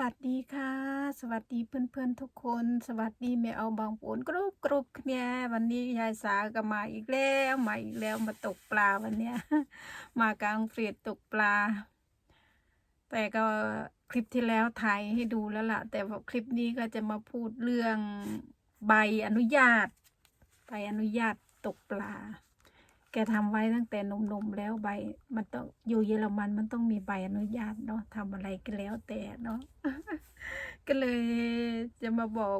วัสดีค่ะ สวัสดีเพื่อนๆทุกคน สวัสดีแม่เอาบางปูนกรุบกรุบเนี่ยวันนี้ยายสาก็มาอีกแล้วมาอีกแล้วมาตกปลาวันเนี้ยมากลางเฟรียดตกปลา แต่ก็คลิปที่แล้วถ่ายให้ดูแล้วล่ะ แต่ว่าคลิปนี้ก็จะมาพูดเรื่องใบอนุญาต ใบอนุญาตตกปลา แกทำไว้ตั้งแต่หนุ่มๆแล้วใบ มันต้องอยู่เยอรมันมันต้องมีใบอนุญาตเนาะทำอะไรก็แล้วแต่เนาะก็เลยจะมาบอก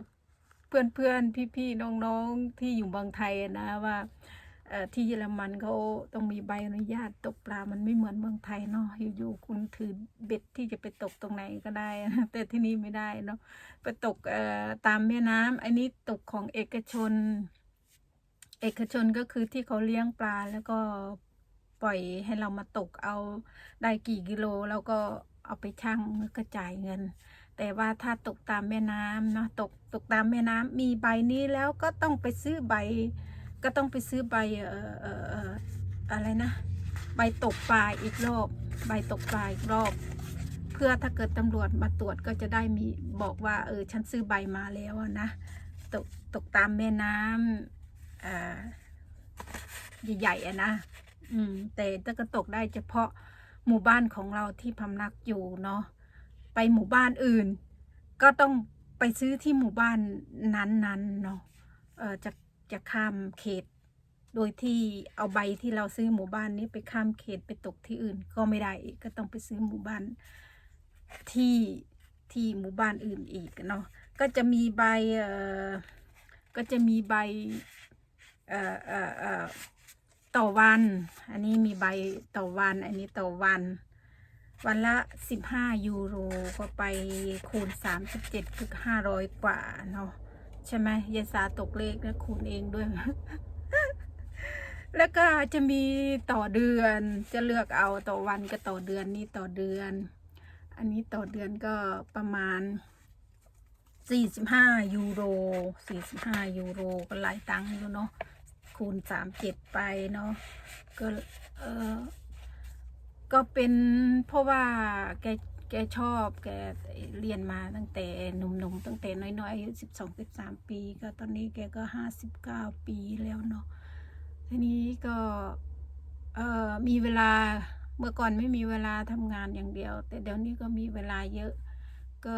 เพื่อนๆพี่ๆน้องๆที่อยู่เมืองไทยนะว่าที่เยอรมันเขาต้องมีใบอนุญาตตกปลา มันไม่เหมือนเมืองไทยเนาะ อยู่ๆคุณถือเบ็ดที่จะไปตกตรงไหนก็ได้ แต่ที่นี่ไม่ได้เนาะ ไปตกตามแม่น้ำอันนี้ตกของเอกชน เอกชนก็คือที่เขาเลี้ยงปลาแล้วก็ปล่อยให้เรามาตกเอาได้กี่กิโลแล้วก็เอาไปชั่งแล้วก็จ่ายเงิน แต่ว่าถ้าตกตามแม่น้ำเนาะตกตกตามแม่น้ำมีใบนี้แล้วก็ต้องไปซื้อใบ ก็ต้องไปซื้อใบเอ่อเอ่ออะไรนะ ใบตกปลาอีกรอบ ใบตกปลาอีกรอบ เพื่อถ้าเกิดตำรวจมาตรวจก็จะได้มีบอกว่าเออฉันซื้อใบมาแล้วนะตกตกตามแม่น้ำอ่า ใหญ่ๆอะนะอืม แต่ถ้าก็ตกได้เฉพาะหมู่บ้านของเราที่พำนักอยู่เนาะไปหมู่บ้านอื่น ก็ต้องไปซื้อที่หมู่บ้านนั้นๆเนาะเออจะจะข้ามเขต โดยที่เอาใบที่เราซื้อหมู่บ้านนี้ไปข้ามเขตไปตกที่อื่น ก็ไม่ได้กก็ต้องไปซื้อหมู่บ้านที่ที่หมู่บ้านอื่นอีกเนาะก็จะมีใบเอ่อก็จะมีใบ เอ่อเอ่อเอ่อต่อวัน อันนี้มีใบต่อวัน อันนี้ต่อวัน วันละสิบห้ายูโร ก็ไปคูณสามสิบเจ็ดคือห้าร้อยกว่าเนาะใช่ไหมยาสาตกเลขแล้วคูณเองด้วย แล้วก็จะมีต่อเดือน จะเลือกเอาต่อวันก็ต่อเดือนนี่ต่อเดือน อันนี้ต่อเดือนก็ประมาณสี่สิบห้ายูโรสี่สิบห้ายูโรก็หลายตังค์อยู่เนาะ คูณสามเจ็ดไปเนาะก็เออก็เป็นเพราะว่าแกแกชอบแกเรียนมาตั้งแต่หนุ่มๆตั้งแต่น้อยๆอายุสิบสองสิบสามปี ก็ตอนนี้แกก็ห้าสิบเก้าปีแล้วเนาะทีนี้ก็เออมีเวลาเมื่อก่อนไม่มีเวลาทำงานอย่างเดียว แต่เดี๋ยวนี้ก็มีเวลาเยอะก็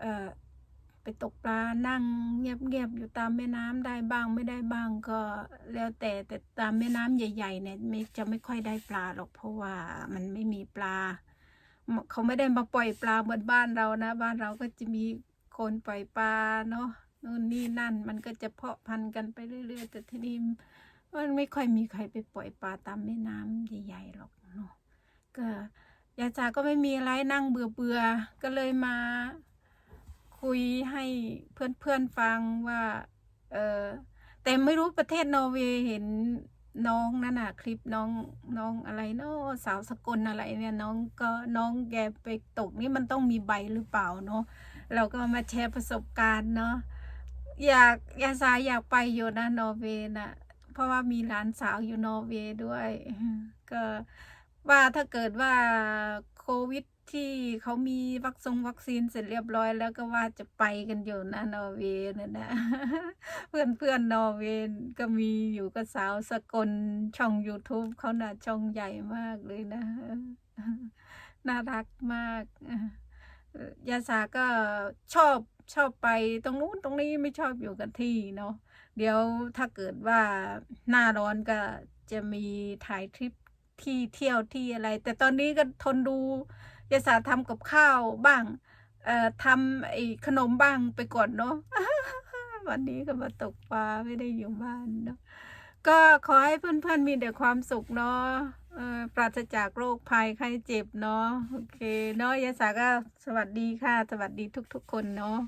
เออ ไปตกปลานั่งเงียบๆอยู่ตามแม่น้ำได้บ้างไม่ได้บ้างก็แล้วแต่แต่ตามแม่น้ำใหญ่ๆเนี่ยไม่จะไม่ค่อยได้ปลาหรอกเพราะว่ามันไม่มีปลา เขาไม่ได้มาปล่อยปลาเหมือนบ้านเรานะ บ้านเราก็จะมีคนปล่อยปลาเนาะนู่นนี่นั่นมันก็จะเพาะพันธุ์กันไปเรื่อย ๆ แต่ทีนี้มันไม่ค่อยมีใครไปปล่อยปลาตามแม่น้ำใหญ่ๆหรอกเนาะก็ยาจาก็ไม่มีอะไรนั่งเบื่อๆก็เลยมา คุยให้เพื่อนๆฟังว่า เออแต่ไม่รู้ประเทศนอร์เวย์เห็นน้องนั่นน่ะ คลิปน้องน้องอะไรเนาะสาวสกลอะไรเนี่ยน้องก็น้องแกไปตกนี่มันต้องมีใบหรือเปล่าเนาะเราก็มาแชร์ประสบการณ์เนาะอยากยาสายอยากไปอยู่นะนอร์เวย์น่ะเพราะว่ามีหลานสาวอยู่นอร์เวย์ด้วย ก็ว่าถ้าเกิดว่า โควิดที่เขามีวัคซงวัคซีนเสร็จเรียบร้อยแล้วก็ว่าจะไปกันอยู่นะนอร์เวย์นั่นนะ เพื่อนเพื่อนนอร์เวย์ก็มีอยู่กับสาวสกลช่อง YouTube เขาน่ะช่องใหญ่มากเลยนะ น่ารักมากยาสาก็ชอบชอบไปตรงนู้นตรงนี้ไม่ชอบอยู่กับที่เนาะเดี๋ยวถ้าเกิดว่าหน้าร้อนก็จะมีถ่ายทริป ที่เที่ยวที่อะไร แต่ตอนนี้ก็ทนดูยายสาทำกับข้าวบ้างเอ่อทำไอ้ขนมบ้างไปก่อนเนาะวันนี้ก็มาตกปลาไม่ได้อยู่บ้านเนาะก็ขอให้เพื่อนๆมีแต่ความสุขเนาะเอ่อปราศจากโรคภัยไข้เจ็บเนาะโอเคเนาะยายสาก็สวัสดีค่ะ สวัสดีทุกๆคนเนาะ